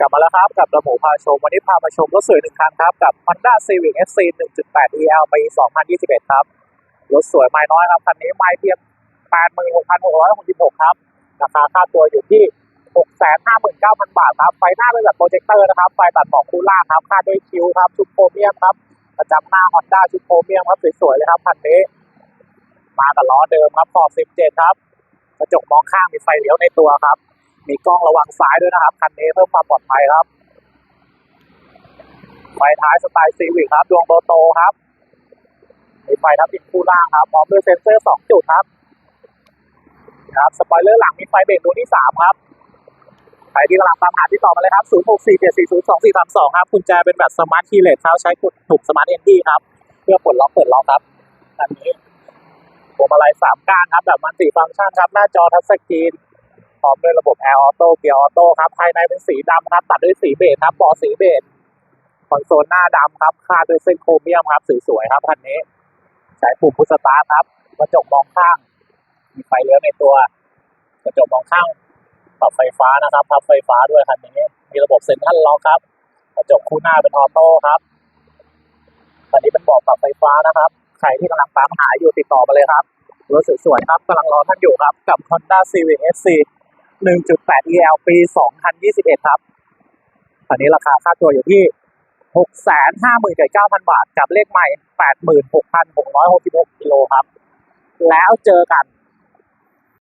กลับมาแล้วครับกับระหมูพาชม วันนี้พามาชมรถสวยหนึ่งคันครับกับ Honda Civic FC 1.8 EL ปี 2021 ครับ รถสวยไม่น้อยครับ คันนี้ไม่เพียง 86,666 ครับ ราคาค่าตัวอยู่ที่ 659,000 บาทครับ ไฟหน้าเป็นแบบโปรเจคเตอร์นะครับ ไฟตัดหมอกคูล่าครับ ค่าด้วยคิวครับ ชุดโครเมียมครับ ประจำหน้า Honda ชุดโครเมียมครับ สวยๆเลยครับคันนี้ มากับล้อเดิมครับขอบ17 ครับ กระจกมองข้างมีไฟเลี้ยวในตัวครับ มีกล้องระวังซ้ายด้วยนะครับ คันนี้เพิ่มความปลอดภัยครับ ไฟท้ายสไตล์ซีวิคครับ ดวงโตโตครับมีไฟทับทิมคู่ล่างครับ พร้อมด้วยเซ็นเซอร์2จุดครับ ครับ สปอยเลอร์หลังมีไฟเบรกดวงที่3ครับ ใครที่กำลังตามหาที่ต่อมาเลยครับ 0647402432 ครับ คุณแจเป็นแบบสมาร์ทคีย์เลสครับใช้กดถูกสมาร์ทเอนดี้ครับ เพื่อปลดล็อกเปิดล็อกครับอันนี้พวงมาลัยสามก้านครับ แบบมันติฟังก์ชันครับ หน้าจอทัชสกรีน พร้อมด้วยระบบแอร์ออโต้เกียร์ออโต้ครับ ภายในเป็นสีดำครับ ตัดด้วยสีเบจครับบาะสีเบจคอนโซลหน้าดำครับคาดด้วยเส้นโครเมียมครับสวยๆครับคันนี้ใช้ปุ่มพุชสตาร์ครับกระจกมองข้าง มีไฟเลี้ยวในตัว กระจกมองข้างปรับไฟฟ้านะครับพับไฟฟ้าด้วยคันนี้ มีระบบเซ็นทรัลล็อกครับ กระจกคู่หน้าเป็นออโต้ครับคันนี้เป็นบาะปรับไฟฟ้านะครับ ใครที่กำลังตามหาอยู่ติดต่อมาเลยครับรถสวยๆครับกำลังรอท่านอยู่ครับ กับ Honda Civic FC 1.8 EL ปี 2021 ครับอันนี้ราคาค่าตัวอยู่ที่ 659,000 บาท กับเลขใหม่ 86,666กิโลครับ แล้วเจอกัน